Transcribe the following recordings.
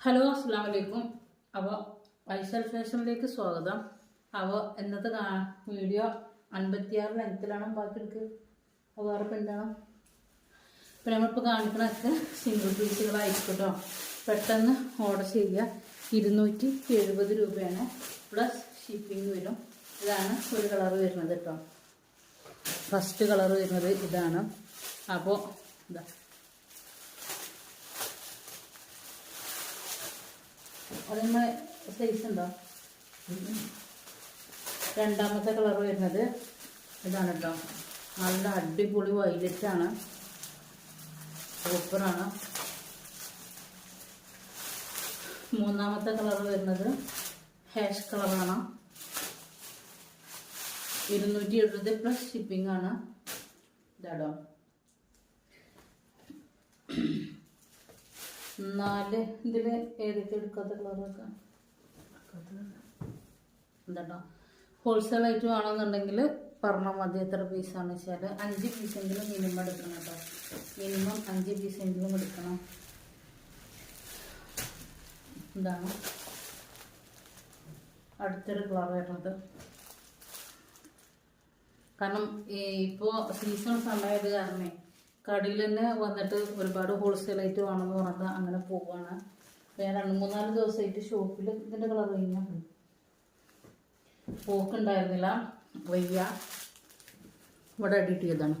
Hello അസ്സാം വലൈക്കും അപ്പോൾ വൈസൽ ഫാഷനിലേക്ക് സ്വാഗതം. അപ്പോൾ ഇന്നത്തെ വീഡിയോ അൻപത്തിയാറ് ലെങ്ത്തിലാണ് ബാക്കിയെടുക്ക്? അപ്പോൾ വേറെ എന്താണ്? ഇപ്പം നമ്മളിപ്പോൾ കാണിക്കണൊക്കെ സിംഗിൾ പീസുകളായിക്കോട്ടോ പെട്ടെന്ന് ഓർഡർ ചെയ്യുക. ഇരുന്നൂറ്റി എഴുപത് രൂപയാണ്. പ്ലസ് ഷിപ്പിംഗ് വരും. ഇതാണ് ഒരു കളർ വരുന്നത് കേട്ടോ. ഫസ്റ്റ് കളർ വരുന്നത് ഇതാണ്. അപ്പോൾ ഇതാ അതിന് സൈസ് ഉണ്ടോ? രണ്ടാമത്തെ കളർ വരുന്നത് ഇതാണ് കേട്ടോ നല്ല അടിപൊളി വൈലറ്റ് ആണ്. സൂപ്പറാണ് മൂന്നാമത്തെ കളർ വരുന്നത് ഹാഷ് കളറാണ് ഇരുന്നൂറ്റി എഴുപത് പ്ലസ് ഷിപ്പിംഗ് ആണ്. ഇതാടോ നാല് ഇതിൽ ഏതൊക്കെ എടുക്കാത്ത കളറൊക്കെ എന്താട്ടോ? ഹോൾസെയിൽ ആയിട്ട് വേണമെന്നുണ്ടെങ്കിൽ പറഞ്ഞാൽ മതി എത്ര പീസാണ് വെച്ചാൽ അഞ്ച് പീസെങ്കിലും മിനിമം എടുക്കണം കേട്ടോ. മിനിമം അഞ്ച് പീസെങ്കിലും എടുക്കണം. എന്താണ് അടുത്തൊരു കളർ വരുന്നത്. കാരണം ഇപ്പോൾ സീസൺ സമയത് കാരണമേ കടയിൽ തന്നെ വന്നിട്ട് ഒരുപാട് ഹോൾസെയിൽ ആയിട്ട് വേണമെന്ന് പറഞ്ഞിട്ട് അങ്ങനെ അപ്പോൾ ഞാൻ രണ്ട് മൂന്നാൽ ദിവസമായിട്ട് ഷോപ്പിൽ ഇതിന്റെ കളർ കഴിഞ്ഞാൽ പോക്കുണ്ടായിരുന്നില്ല വയ്യ. ഇവിടെ എഡിറ്റ് ചെയ്താണ്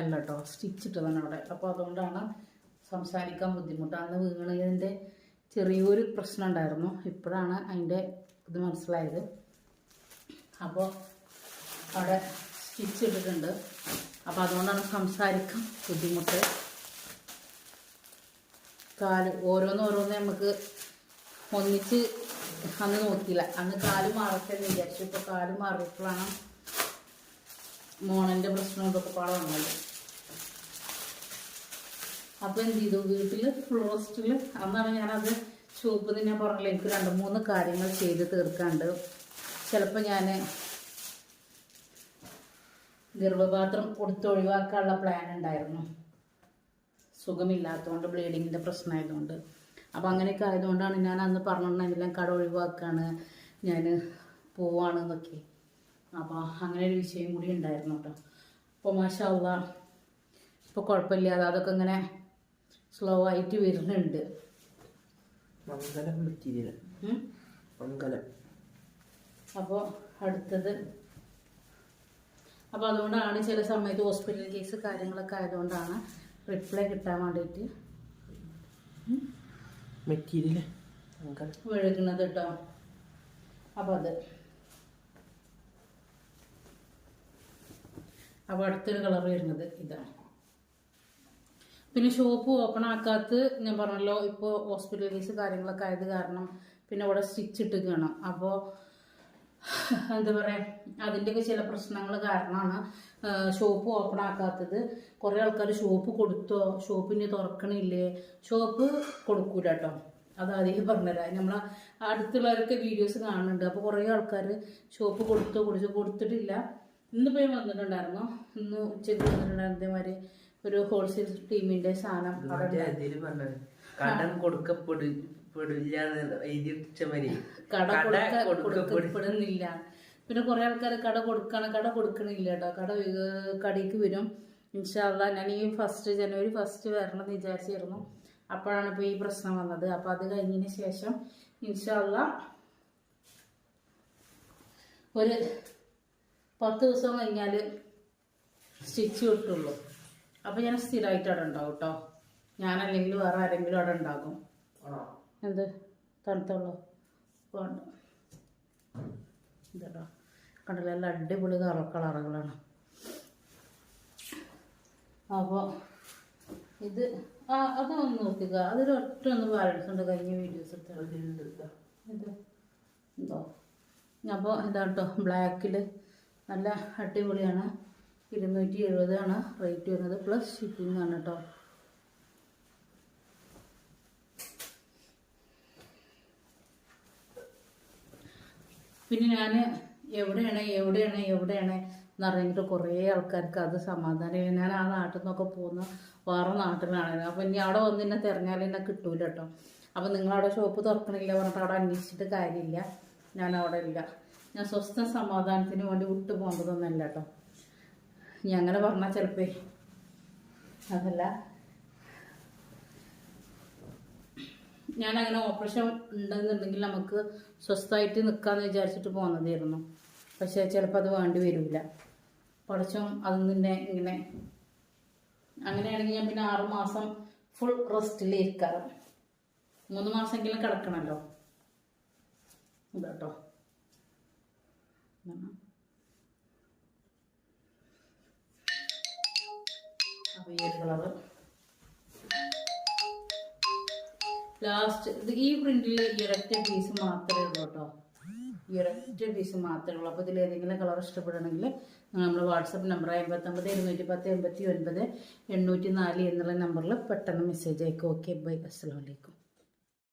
അല്ല കേട്ടോ സ്റ്റിച്ച് ഇട്ടതാണ് അവിടെ. അപ്പോൾ അതുകൊണ്ടാണ് സംസാരിക്കാൻ ബുദ്ധിമുട്ട്. അന്ന് വീണതിന്റെ ചെറിയൊരു പ്രശ്നം ഉണ്ടായിരുന്നു. ഇപ്പോഴാണ് അതിന്റെ ഇത് മനസ്സിലായത്. അപ്പോൾ അവിടെ സ്റ്റിച്ച് ഇട്ടിട്ടുണ്ട്. അപ്പോൾ അതുകൊണ്ടാണ് സംസാരിക്കാൻ ബുദ്ധിമുട്ട്. കാൽ ഓരോന്ന് ഓരോന്ന് നമുക്ക് ഒന്നിച്ച് അന്ന് നോക്കിയില്ല. അന്ന് കാൽ മാറട്ടെ വിചാരിച്ചു. ഇപ്പോൾ കാൽ മാറിയപ്പോഴാണ് മോണന്റെ പ്രശ്നം ഇതൊക്കെ പാടെ വന്നത്. അപ്പോൾ എന്ത് ചെയ്തു? വീട്ടിൽ ഫ്ലോസ്റ്റിൽ അന്നാണ് ഞാനത് നിന്ന് ഞാൻ പറഞ്ഞില്ല? എനിക്ക് രണ്ട് മൂന്ന് കാര്യങ്ങൾ ചെയ്ത് തീർക്കാണ്ട്. ചിലപ്പോൾ ഞാൻ ഗർഭപാത്രം കൊടുത്ത് ഒഴിവാക്കാനുള്ള പ്ലാൻ ഉണ്ടായിരുന്നു. സുഖമില്ലാത്തതുകൊണ്ട് ബ്ലീഡിങ്ങിന്റെ പ്രശ്നമായതുകൊണ്ട് അപ്പോൾ അങ്ങനെയൊക്കെ ആയതുകൊണ്ടാണ് ഞാൻ അന്ന് പറഞ്ഞിട്ടുണ്ടെങ്കിലും കട ഒഴിവാക്കാണ് ഞാൻ പോവാണെന്നൊക്കെ അപ്പോൾ അങ്ങനെ ഒരു വിഷയം കൂടി ഉണ്ടായിരുന്നു കേട്ടോ. അപ്പോൾ മാഷാള്ള ഇപ്പോൾ കുഴപ്പമില്ല അതൊക്കെ ഇങ്ങനെ സ്ലോ ആയിട്ട് വരുന്നുണ്ട്. മംഗലം മെറ്റീരിയൽ. മംഗലം. അപ്പോൾ അടുത്തത് അപ്പോൾ അതുകൊണ്ടാണ് ചില സമയത്ത് ഹോസ്പിറ്റൽ കേസ് കാര്യങ്ങളൊക്കെ ആയതുകൊണ്ടാണ് റിപ്ലൈ കിട്ടാൻ വേണ്ടിയിട്ട് മെറ്റീരിയൽ മംഗലം വിഴുകുന്നത് കേട്ടോ അപ്പോൾ അത്. അപ്പോൾ അടുത്തൊരു കളർ വരുന്നത് ഇതാണ്. പിന്നെ ഷോപ്പ് ഓപ്പൺ ആക്കാത്ത ഞാൻ പറഞ്ഞല്ലോ ഇപ്പോൾ ഹോസ്പിറ്റൽ കേസ് കാര്യങ്ങളൊക്കെ ആയത് കാരണം പിന്നെ അവിടെ സ്റ്റിച്ച് ഇട്ട് കാണാം അപ്പോൾ എന്താ പറയുക അതിന്റെയൊക്കെ ചില പ്രശ്നങ്ങൾ കാരണമാണ് ഷോപ്പ് ഓപ്പൺ ആക്കാത്തത്. കുറേ ആൾക്കാർ ഷോപ്പ് കൊടുത്തോ ഷോപ്പിന് തുറക്കണില്ലേ? ഷോപ്പ് കൊടുക്കൂല കേട്ടോ അത് ആദ്യം പറഞ്ഞുതരാം നമ്മൾ അടുത്തുള്ളവരൊക്കെ വീഡിയോസ് കാണുന്നുണ്ട്. അപ്പോൾ കുറേ ആൾക്കാർ ഷോപ്പ് കൊടുത്തോ കൊടുത്തോ കൊടുത്തിട്ടില്ല. ഇന്നിപ്പോൾ ഞാൻ വന്നിട്ടുണ്ടായിരുന്നു. ഇന്ന് ഉച്ചയ്ക്ക് വന്നിട്ടുണ്ടായിരുന്നു ഇതേമാതിരി ഒരു ഹോൾസെയിൽ ടീമിന്റെ സാധനം കടം കൊടുക്കപ്പെടില്ല എഴുതി വെച്ച മാതിരി. കട കട കൊടുക്ക- കൊടുക്കപ്പെടും കൊടുക്കപ്പെടുന്നില്ല. പിന്നെ കുറെ ആൾക്കാർ കട കൊടുക്കണം കട കൊടുക്കണില്ല കേട്ടോ കട കടയ്ക്ക് വരും. ഇൻഷാല്ല ഞാൻ ഈ ഫസ്റ്റ് ജനുവരി ഫസ്റ്റ് വരണം എന്ന് വിചാരിച്ചിരുന്നു അപ്പോഴാണ് ഇപ്പോൾ ഈ പ്രശ്നം വന്നത്. അപ്പോൾ അത് കഴിഞ്ഞതിന് ശേഷം ഇൻഷാല്ല ഒരു പത്ത് ദിവസം കഴിഞ്ഞാൽ സ്റ്റിച്ച് കിട്ടുള്ളൂ. അപ്പോൾ ഞാൻ സ്ഥിരമായിട്ട് അവിടെ ഉണ്ടാവും കേട്ടോ ഞാനല്ലെങ്കിൽ വേറെ ആരെങ്കിലും അവിടെ ഉണ്ടാകും എന്ത്? തണുത്തുള്ളൂ വേണ്ട. കണ്ടില്ല? നല്ല അടിപൊളി കളർ കളറുകളാണ്. അപ്പോൾ ഇത് ആ അതൊന്ന് നോക്കുക അതൊരു ഒറ്റ ഒന്ന് ബാലൻസ് ഉണ്ട്. കഴിഞ്ഞ വീഡിയോസ് എടുത്തത് ഇത് എന്തോ? അപ്പോൾ ഇതാട്ടോ ബ്ലാക്കിൽ നല്ല അടിപൊളിയാണ്. ഇരുന്നൂറ്റി എഴുപതാണ് റേറ്റ് വരുന്നത്. പ്ലസ് ഷിപ്പിംഗ് ആണ് കേട്ടോ പിന്നെ ഞാൻ എവിടെയാണ് എവിടെയാണ് എവിടെയാണ് എന്ന് പറഞ്ഞിട്ട് കുറേ ആൾക്കാർക്ക് അത് സമാധാനം. ഞാൻ ആ നാട്ടിൽ നിന്നൊക്കെ പോകുന്ന വേറെ നാട്ടിലാണ് അപ്പം ഇനി അവിടെ വന്ന് എന്നെ തിരഞ്ഞാൽ എന്നെ കിട്ടൂല കേട്ടോ അപ്പം നിങ്ങളവിടെ ഷോപ്പ് തുറക്കണില്ല പറഞ്ഞിട്ട് അവിടെ അന്വേഷിച്ചിട്ട് കാര്യമില്ല. ഞാൻ അവിടെ ഇല്ല. ഞാൻ സ്വസ്ഥ സമാധാനത്തിന് വേണ്ടി വിട്ടു പോകേണ്ടതൊന്നല്ല കേട്ടോ അങ്ങനെ പറഞ്ഞാൽ ചിലപ്പോൾ അതല്ല. ഞാൻ അങ്ങനെ ഓപ്പറേഷൻ ഉണ്ടെന്നുണ്ടെങ്കിൽ നമുക്ക് സ്വസ്ഥമായിട്ട് നിൽക്കാമെന്ന് വിചാരിച്ചിട്ട് പോകുന്നതായിരുന്നു പക്ഷേ ചിലപ്പോൾ അത് വേണ്ടി വരില്ല കുറച്ചും അത് നിന്നെ ഇങ്ങനെ അങ്ങനെയാണെങ്കിൽ ഞാൻ പിന്നെ ആറുമാസം ഫുൾ റെസ്റ്റിലിരിക്കാറ് മൂന്ന് മാസമെങ്കിലും കിടക്കണമല്ലോ ഇതാട്ടോ. അപ്പോൾ ഈ ഒരു കളറ്. ലാസ്റ്റ് ഇത് ഈ പ്രിന്റിൽ ഇരട്ട പീസ് മാത്രമേ ഉള്ളൂ കേട്ടോ ഇരട്ട പീസ് മാത്രമേ ഉള്ളൂ. അപ്പോൾ ഇതിൽ ഏതെങ്കിലും കളർ ഇഷ്ടപ്പെടണമെങ്കിൽ നമ്മൾ വാട്സപ്പ് നമ്പർ അമ്പത്തൊമ്പത് ഇരുന്നൂറ്റി പത്ത് എൺപത്തി ഒൻപത് എണ്ണൂറ്റി നാല് എന്നുള്ള നമ്പറിൽ പെട്ടെന്ന് മെസ്സേജ് അയക്കും. ഓക്കെ ബൈ അസ്സാം വലൈക്കും